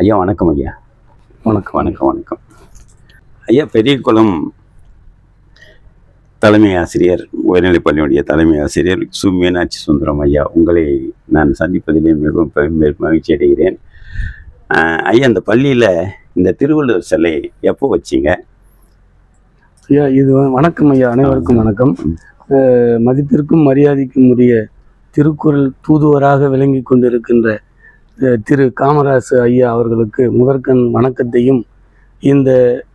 ஐயா வணக்கம் ஐயா. வணக்கம். வணக்கம் வணக்கம். ஐயா பெரியகுளம் தலைமை ஆசிரியர் உயர்நிலைப் பள்ளியுடைய தலைமை ஆசிரியர் சு. மீனாட்சி சுந்தரம் ஐயா உங்களை நான் சந்திப்பதிலே மிகவும் மகிழ்ச்சி அடைகிறேன். ஐயா இந்த பள்ளியில் இந்த திருவள்ளுவர் சிலை எப்போ வச்சீங்க? ஐயா இது வணக்கம் ஐயா அனைவருக்கும் வணக்கம். மதிப்பிற்கும் மரியாதைக்கும் உரிய திருக்குறள் தூதுவராக விளங்கி கொண்டிருக்கின்ற திரு காமராசு ஐயா அவர்களுக்கு முதற்கண் வணக்கத்தையும் இந்த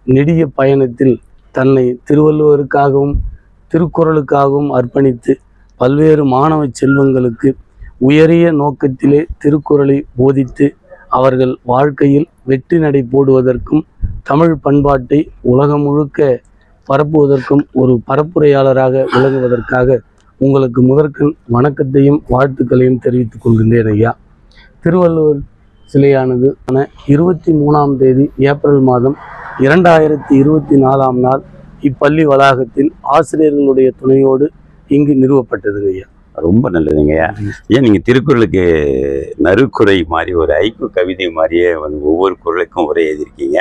நெடிய பயணத்தில் தன்னை திருவள்ளுவருக்காகவும் திருக்குறளுக்காகவும் அர்ப்பணித்து பல்வேறு மாணவ செல்வங்களுக்கு உயரிய நோக்கத்திலே திருக்குறளை போதித்து அவர்கள் வாழ்க்கையில் வெற்றி நடை போடுவதற்கும் தமிழ் பண்பாட்டை உலகம் முழுக்க பரப்புவதற்கும் ஒரு பரப்புரையாளராக விளங்குவதற்காக உங்களுக்கு முதற்கண் வணக்கத்தையும் வாழ்த்துக்களையும் தெரிவித்துக் கொள்கின்றேன் ஐயா. திருவள்ளுவர் சிலையானது இருபத்தி மூணாம் தேதி ஏப்ரல் மாதம் இரண்டாயிரத்தி இருபத்தி நாலாம் நாள் இப்பள்ளி வளாகத்தில் ஆசிரியர்களுடைய துணையோடு இங்கு நிறுவப்பட்டது ஐயா. ரொம்ப நல்லதுங்க ஐயா. ஏன் நீங்கள் திருக்குறளுக்கு நறுக்குறை மாதிரி ஒரு ஐக்கு கவிதை மாதிரியே வந்து ஒவ்வொரு குரலுக்கும் உரை எழுதியிருக்கீங்க.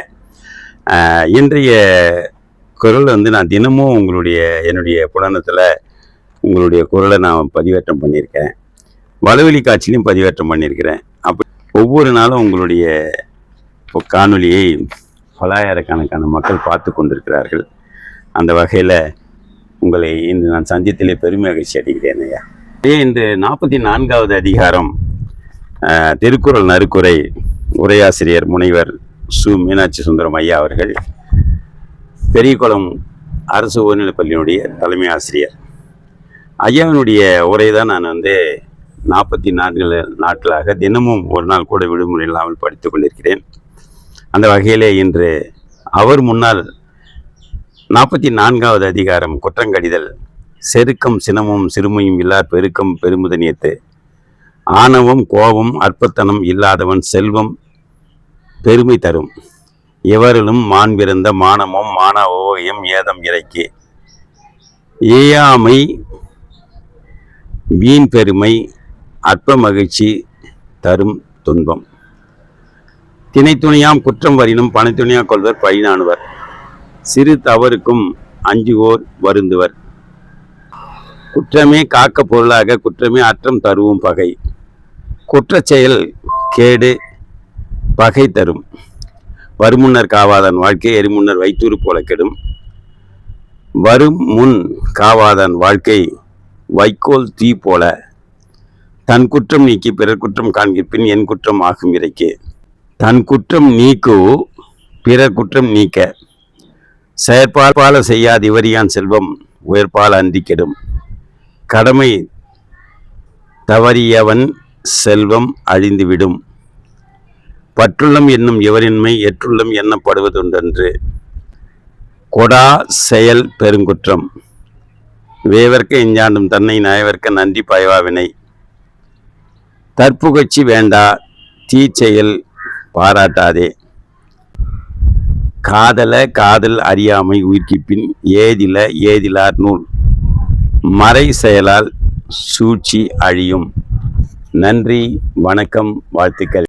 இன்றைய குரல் வந்து நான் தினமும் உங்களுடைய என்னுடைய புலனத்தில் உங்களுடைய குரலை நான் பதிவேற்றம் பண்ணியிருக்கேன். வளவெளி காட்சியிலையும் பதிவேற்றம் பண்ணியிருக்கிறேன். அப்போ ஒவ்வொரு நாளும் உங்களுடைய இப்போ காணொளியை பலாயிரக்கணக்கான மக்கள் பார்த்து கொண்டிருக்கிறார்கள். அந்த வகையில் உங்களை இன்று நான் சந்தித்திலே பெருமை மகிழ்ச்சி அடைகிறேன் ஐயா. ஏ இன்று நாற்பத்தி நான்காவது அதிகாரம் திருக்குறள் நறுக்குறை உரையாசிரியர் முனைவர் சு. மீனாட்சி சுந்தரம் ஐயா அவர்கள் பெரியகுளம் அரசு உயர்நிலைப் பள்ளியினுடைய தலைமை ஆசிரியர். ஐயாவினுடைய உரை தான் நான் வந்து நாற்பத்தி நான்கு நாட்களாக தினமும் ஒரு நாள் கூட விடுமுறை இல்லாமல் படித்துக் கொண்டிருக்கிறேன். அந்த வகையிலே இன்று அவர் முன்னால் நாற்பத்தி நான்காவது அதிகாரம் குற்றங்கடிதல் செருக்கம் சினமும் சிறுமையும் இல்லா பெருக்கம் பெருமுதனியத்து ஆணவம் கோபம் அற்பத்தனம் இல்லாதவன் செல்வம் பெருமை தரும். எவரிலும் மான் பிறந்த மானமும் ஓகையும் ஏதம் இறைக்கு. ஏயாமை வீண் பெருமை அற்ப மகிழ்ச்சி தரும் துன்பம். திணைத்துணையாம் குற்றம் வரினும் பனைத்துணையாக கொள்வர் பழினானுவர் சிறு தவறுக்கும் அஞ்சுவோர் வருந்துவர். குற்றமே காக்க பொருளாக குற்றமே அற்றம் தருவும் பகை. குற்றச் செயல் கேடு பகை தரும். வருமுன்னர் காவாதன் வாழ்க்கை எரிமுன்னர் வைத்தூறு போல கெடும். வரும் முன் காவாதன் வாழ்க்கை வைக்கோல் தீ போல தன் குற்றம் நீக்கி பிறர் குற்றம் காண்கிற்பின் என் குற்றம் ஆகும் இறைக்கு. தன் குற்றம் நீக்கு பிறர் குற்றம் நீக்க. செயற்பால செய்யாது இவரியான் செல்வம் உயர்பால் அன்றி கெடும். கடமை தவறியவன் செல்வம் அழிந்துவிடும் பற்றுள்ளம் என்னும் இவரின்மை எற்றுள்ளம் எண்ணப்படுவதுண்டன்று. கொடா செயல் பெருங்குற்றம். வேவர்க்க இஞ்சாண்டும் தன்னை நயவர்க்க நன்றி பயவாவினை. தற்புகழ்ச்சி வேண்டா தீச்செயல் பாராட்டாதே. காதல காதல் அறியாமை உயிர்க்கிப்பின் ஏதில ஏதிலார் நூல். மறை செயலால் சூழ்ச்சி அழியும். நன்றி வணக்கம் வாழ்த்துக்கள்.